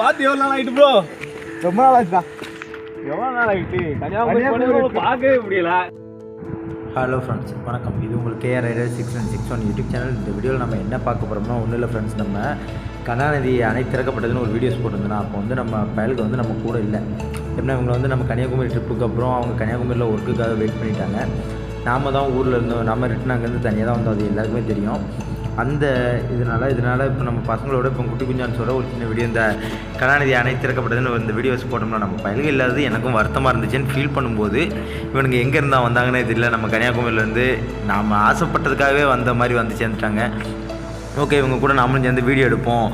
பார்த்து எவ்வளோ நாள் ஆயிட்டு ப்ரோ? ரொம்ப நாள் ஆச்சுடா. எவ்வளோ நாள் ஆயிட்டு? கன்னியாகுமரி பார்க்கவே முடியல. ஹலோ ஃப்ரெண்ட்ஸ் வணக்கம். இது உங்கள் K R rider six one six one YouTube channel இந்த வீடியோவில் நம்ம என்ன பார்க்க போகிறோம்னா ஒன்றும் இல்லை ஃப்ரெண்ட்ஸ் நம்ம கருணாநிதி அணை திறக்கப்பட்டதுன்னு ஒரு வீடியோஸ் போட்டிருந்தோம் அப்போ வந்து நம்ம பயலுக்கு வந்து நம்ம கூட இல்லை. எப்படின்னா இவங்க வந்து நம்ம கன்னியாகுமரி ட்ரிப்புக்கு அப்புறம் அவங்க கன்னியாகுமரியில் ஒர்க்குக்காக வெயிட் பண்ணிட்டாங்க. நாம தான் ஊரில் இருந்தோம் நம்ம ரிட்டன் அங்கேருந்து தனியாக தான் வந்தோம். அது எல்லாருக்குமே தெரியும். அந்த இதனால் இதனால் இப்போ நம்ம பசங்களோட இப்போ குட்டி குஞ்சான்னு சொல்கிற ஒரு சின்ன வீடியோ இந்த கலாநிதி அணை திறக்கப்பட்டதுன்னு இந்த வீடியோஸ் போட்டோம்னா நம்ம பயல்கள் இல்லாதது எனக்கும் வருத்தமாக இருந்துச்சுன்னு ஃபீல் பண்ணும்போது இவனுங்க எங்கே இருந்தால் வந்தாங்கன்னே தெரியல. நம்ம கன்னியாகுமரியிலேருந்து நாம் ஆசைப்பட்டதுக்காகவே வந்த மாதிரி வந்து சேர்ந்துட்டாங்க. ஓகே இவங்க கூட நாமளும் சேர்ந்து வீடியோ எடுப்போம்.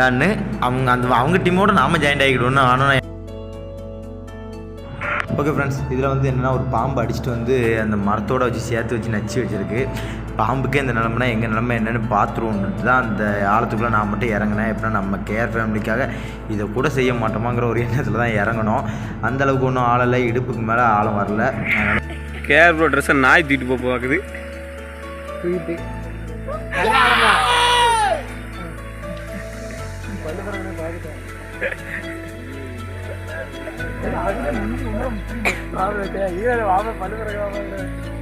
யான்னு அவங்க அந்த அவங்க டீமோட நாம ஜாயின் ஆகிக்கிடுவோம்னு ஆனால் ஓகே ஃப்ரெண்ட்ஸ் இதில் வந்து என்னென்னா ஒரு பாம்பு அடிச்சுட்டு வந்து அந்த மரத்தோட வச்சு சேர்த்து வச்சு நச்சு வச்சுருக்கு. பாம்புக்கே இந்த நிலமைனா எங்கள் நிலமை என்னென்னு பார்த்துருவோன்ட்டு தான் அந்த ஆழத்துக்குள்ளே நான் மட்டும் இறங்கினேன். எப்படின்னா நம்ம கேர் ஃபேமிலிக்காக இதை கூட செய்ய மாட்டோமாங்கிற ஒரு எண்ணத்தில் தான் இறங்கணும் அந்த அளவுக்கு ஒன்றும் ஆளலை. இடுப்புக்கு மேலே ஆழம் வரல. கேர் ப்ரோ ட்ரெஸ்ஸை நாய் தூக்கிட்டு போக பார்க்குது.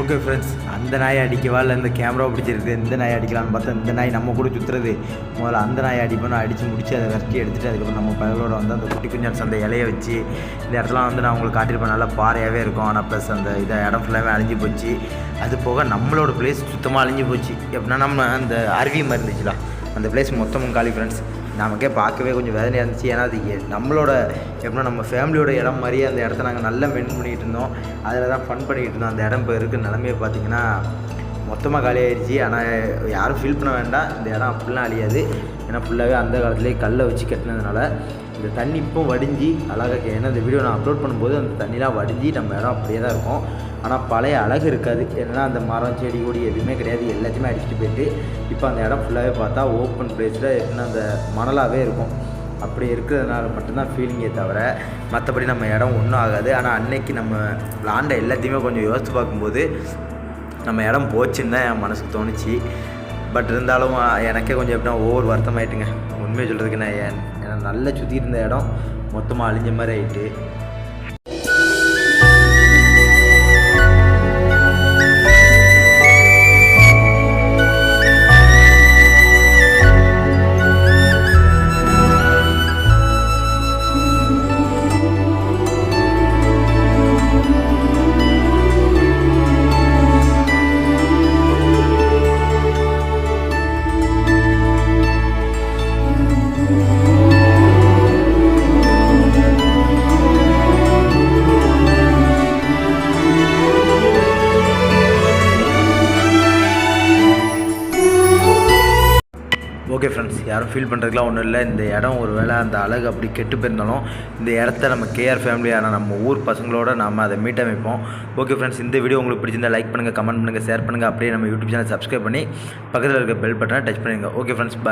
ஓகே ஃப்ரெண்ட்ஸ் அந்த நாயை அடிக்கவா இல்லை இந்த கேமரா பிடிச்சிருக்கு. இந்த நாயை அடிக்கலாம்னு பார்த்தா இந்த நாய் நம்ம கூட சுற்றுறது முதல்ல அந்த நாயை அடிப்போம் அடித்து முடிச்சு அதை விரட்டி எடுத்துட்டு அதுக்கப்புறம் நம்ம பயலோட வந்து அந்த குட்டி குஞ்சான்ஸ் அந்த இலையை வச்சு இந்த இடத்துல வந்து நான் உங்களுக்கு காட்டியிருப்பேன். நல்லா பாறையாகவே இருக்கும். ஆனால் ப்ளஸ் அந்த இதை இடம் ஃபுல்லாகவே அழிஞ்சு போச்சு. அது போக நம்மளோட பிளேஸ் சுத்தமாக அழிஞ்சு போச்சு. எப்படின்னா நம்ம அந்த அருவி மாதிரி அந்த பிளேஸ் மொத்தமும் காலி ஃப்ரெண்ட்ஸ் நமக்கே பார்க்கவே கொஞ்சம் வேதனையாக இருந்துச்சு. ஏன்னா அது நம்மளோட எப்படின்னா நம்ம ஃபேமிலியோட இடம் மாதிரியே அந்த இடத்த நாங்கள் நல்லா மெயின் பண்ணிகிட்டு இருந்தோம். அதில் தான் ஃபன் பண்ணிக்கிட்டு இருந்தோம். அந்த இடம் இப்போ இருக்கிற நிலமையை பார்த்தீங்கன்னா மொத்தமாக காலி ஆயிடுச்சு ஆனால் யாரும் ஃபீல் பண்ண வேண்டாம். இந்த இடம் அப்படிலாம் அழியாது. ஏன்னா ஃபுல்லாகவே அந்த காலத்துலேயே கல்லை வச்சு கட்டினதுனால இந்த தண்ணி இப்போ வடிஞ்சு அழகாக ஏன்னா இந்த வீடியோ நான் அப்லோட் பண்ணும்போது அந்த தண்ணிலாம் வடிஞ்சு நம்ம இடம் அப்படியே தான் இருக்கும். ஆனால் பழைய அழகு இருக்காது. ஏன்னா அந்த மரம் செடி கொடி எதுவுமே கிடையாது. எல்லாத்தையுமே அடிச்சுட்டு போயிட்டு இப்போ அந்த இடம் ஃபுல்லாகவே பார்த்தா ஓப்பன் பிளேஸில் எப்படின்னா அந்த மணலாகவே இருக்கும். அப்படி இருக்கிறதுனால மட்டும்தான் ஃபீலிங்கே தவிர மற்றபடி நம்ம இடம் ஒன்றும் ஆகாது. ஆனால் அன்னைக்கு நம்ம விளாண்ட எல்லாத்தையுமே கொஞ்சம் யோசித்து பார்க்கும்போது நம்ம இடம் போச்சுன்னு தான் என் மனசுக்கு தோணுச்சு. பட் இருந்தாலும் எனக்கே கொஞ்சம் எப்படின்னா ஒவ்வொரு வருத்தமாயிட்டுங்க. உண்மையை சொல்கிறதுக்கு நான் ஏன் ஏன்னா நல்லா சுற்றி இருந்த இடம் மொத்தமாக அழிஞ்ச மாதிரி ஆகிட்டு ஓகே ஃப்ரெண்ட்ஸ் யாரும் ஃபீல் பண்ணுறதுக்குலாம் ஒன்றும் இல்லை. இந்த இடம் ஒரு வேளை அந்த அழகு அப்படி கெட்டு போயிருந்தாலும் இந்த இடத்த நம்ம கேஆர் ஃபேமிலியான நம்ம ஊர் பசங்களோட நம்ம அதை மீட்டமைப்போம் ஓகே ஃப்ரெண்ட்ஸ் இந்த வீடியோ உங்களுக்கு பிடிச்சிருந்தா லைக் பண்ணுங்கள் கமெண்ட் பண்ணுங்கள் ஷேர் பண்ணுங்கள் அப்படியே நம்ம யூடியூப் சேனல் சப்ஸ்கிரைப் பண்ணி பக்கத்தில் இருக்க பெல் பட்டனை டச் பண்ணிடுங்க ஓகே ஃப்ரெண்ட்ஸ்